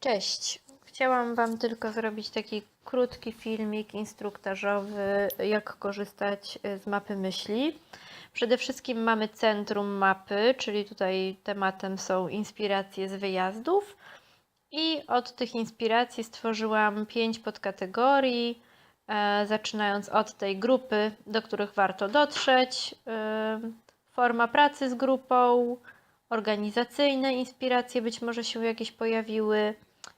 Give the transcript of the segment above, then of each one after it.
Cześć. Chciałam Wam tylko zrobić taki krótki filmik instruktażowy, jak korzystać e, z mapy myśli. Przede wszystkim mamy centrum mapy, czyli tutaj tematem są inspiracje z wyjazdów. I od tych inspiracji stworzyłam pięć podkategorii, e, zaczynając od tej grupy, do których warto dotrzeć, e, forma pracy z grupą, organizacyjne inspiracje, być może się jakieś pojawiły,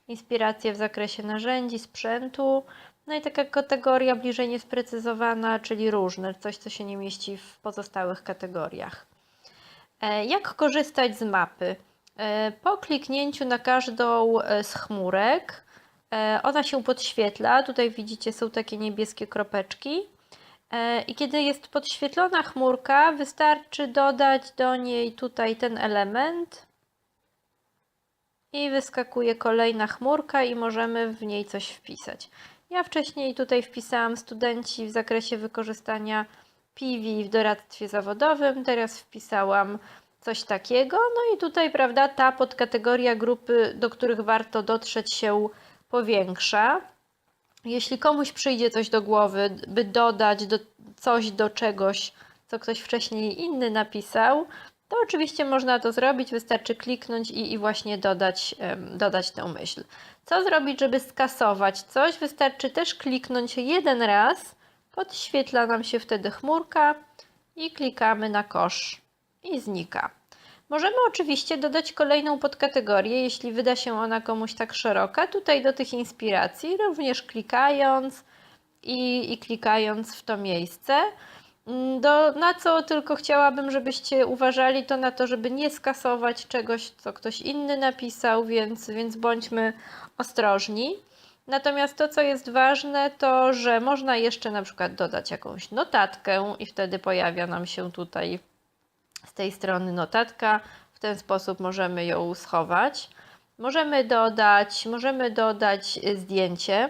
inspiracje w zakresie narzędzi, sprzętu, no i taka kategoria bliżej niesprecyzowana, czyli różne, coś co się nie mieści w pozostałych kategoriach. E, Jak korzystać z mapy? E, Po kliknięciu na każdą e, z chmurek, ona się podświetla. Tutaj widzicie, są takie niebieskie kropeczki. I kiedy jest podświetlona chmurka, wystarczy dodać do niej tutaj ten element i wyskakuje kolejna chmurka i możemy w niej coś wpisać. Ja wcześniej tutaj wpisałam studenci w zakresie wykorzystania PV w doradztwie zawodowym, teraz wpisałam coś takiego. No i tutaj, prawda, ta podkategoria grupy, do których warto dotrzeć się powiększa. Jeśli komuś przyjdzie coś do głowy, by dodać do, coś do czegoś, co ktoś wcześniej inny napisał, to oczywiście można to zrobić, wystarczy kliknąć i, i właśnie dodać, dodać tę myśl. Co zrobić, żeby skasować coś? Wystarczy też kliknąć jeden raz, podświetla nam się wtedy chmurka i klikamy na kosz i znika. Możemy oczywiście dodać kolejną podkategorię, jeśli wyda się ona komuś tak szeroka. Tutaj do tych inspiracji, również klikając i, i klikając w to miejsce. Mm, Do, na co tylko chciałabym, żebyście uważali, to na to, żeby nie skasować czegoś, co ktoś inny napisał, więc, więc bądźmy ostrożni. Natomiast to, co jest ważne, to że można jeszcze na przykład dodać jakąś notatkę i wtedy pojawia nam się tutaj z tej strony notatka. W ten sposób możemy ją schować. Możemy dodać, możemy dodać y, zdjęcie,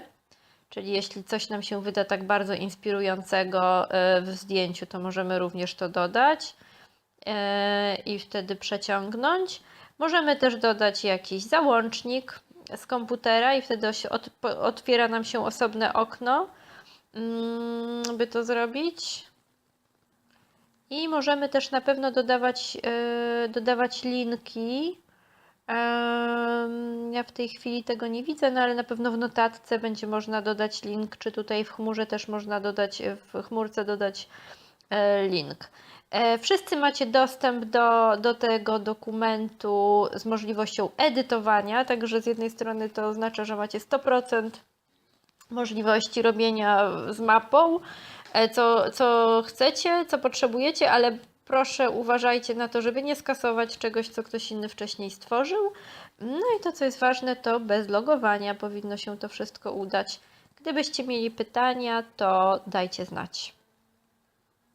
czyli jeśli coś nam się wyda tak bardzo inspirującego y, w zdjęciu, to możemy również to dodać y, i wtedy przeciągnąć. Możemy też dodać jakiś załącznik z komputera i wtedy otwiera nam się osobne okno, mm, by to zrobić. I możemy też na pewno dodawać, yy, dodawać linki. W tej chwili tego nie widzę, no ale na pewno w notatce będzie można dodać link, czy tutaj w chmurze też można dodać, w chmurce dodać e, link. E, Wszyscy macie dostęp do, do tego dokumentu z możliwością edytowania, także z jednej strony to oznacza, że macie 100% możliwości robienia z mapą, e, co, co chcecie, co potrzebujecie, ale proszę uważajcie na to, żeby nie skasować czegoś, co ktoś inny wcześniej stworzył. No i to, co jest ważne, to bez logowania powinno się to wszystko udać. Gdybyście mieli pytania, to dajcie znać.